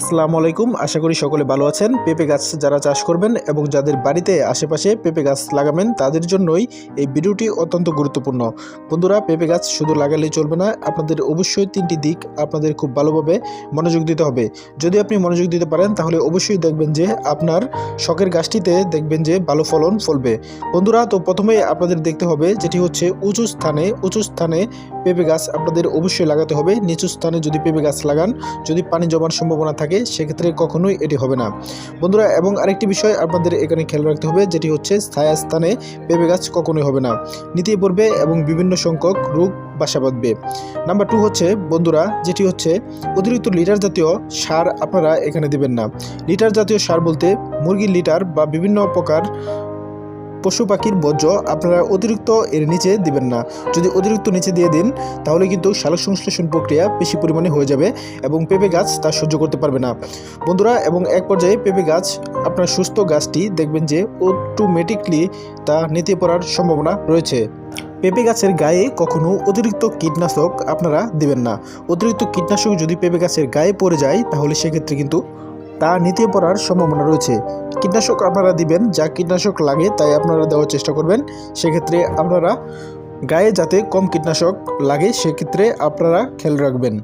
আসসালামু আলাইকুম। আশা করি সকলে ভালো আছেন। পেঁপে গাছ যারা চাষ করবেন এবং যাদের বাড়িতে আশেপাশে পেঁপে গাছ লাগাবেন, তাদের জন্যই এই ভিডিওটি অত্যন্ত গুরুত্বপূর্ণ। বন্ধুরা, পেঁপে গাছ শুধু লাগালেই চলবে না, আপনাদের অবশ্যই তিনটি দিক আপনাদের খুব ভালোভাবে মনোযোগ দিতে হবে। যদি আপনি মনোযোগ দিতে পারেন, তাহলে অবশ্যই দেখবেন যে আপনার শখের গাছটিতে দেখবেন যে ভালো ফলন ফলবে। বন্ধুরা, তো প্রথমে আপনাদের দেখতে হবে যেটি হচ্ছে উঁচু স্থানে উঁচু স্থানে পেঁপে গাছ আপনাদের অবশ্যই লাগাতে হবে। নিচু স্থানে যদি পেঁপে গাছ লাগান, যদি পানি জমার সম্ভাবনা থাকে, সেক্ষেত্রে কখনোই এটি হবে না। বন্ধুরা, এবং আরেকটি বিষয় আপনাদের এখানে খেয়াল রাখতে হবে, যেটি হচ্ছে ছায়া স্থানে পেঁপে গাছ কখনোই হবে না। নিতে পড়বে এবং বিভিন্ন সংখ্যক রোগ বাসা বাঁধবে। নাম্বার টু হচ্ছে, বন্ধুরা, যেটি হচ্ছে, অতিরিক্ত লিটার জাতীয় সার আপনারা এখানে দেবেন না। লিটার জাতীয় সার বলতে মুরগির লিটার বা বিভিন্ন প্রকার পশু পাখির বর্জ্য আপনারা অতিরিক্ত এর নিচে দিবেন না। যদি অতিরিক্ত নিচে দিয়ে দিন, তাহলে কিন্তু সালোক সংশ্লেষণ প্রক্রিয়া বেশি পরিমাণে হয়ে যাবে এবং পেঁপে গাছ তা সহ্য করতে পারবে না। বন্ধুরা, এবং এক পর্যায়ে পেঁপে গাছ, আপনার সুস্থ গাছটি দেখবেন যে অটোমেটিকলি তা নিতে পড়ার সম্ভাবনা রয়েছে। পেঁপে গাছের গায়ে কখনো অতিরিক্ত কীটনাশক আপনারা দিবেন না। অতিরিক্ত কীটনাশক যদি পেঁপে গাছের গায়ে পড়ে যায়, তাহলে সেক্ষেত্রে কিন্তু তা নিতে পড়ার সম্ভাবনা রয়েছে। কীটনাশক আপনারা দিবেন, যা কীটনাশক লাগে তাই আপনারা দেওয়ার চেষ্টা করবেন। সেক্ষেত্রে আপনারা গায়ে যাতে কম কীটনাশক লাগে, সেক্ষেত্রে আপনারা খেয়াল রাখবেন।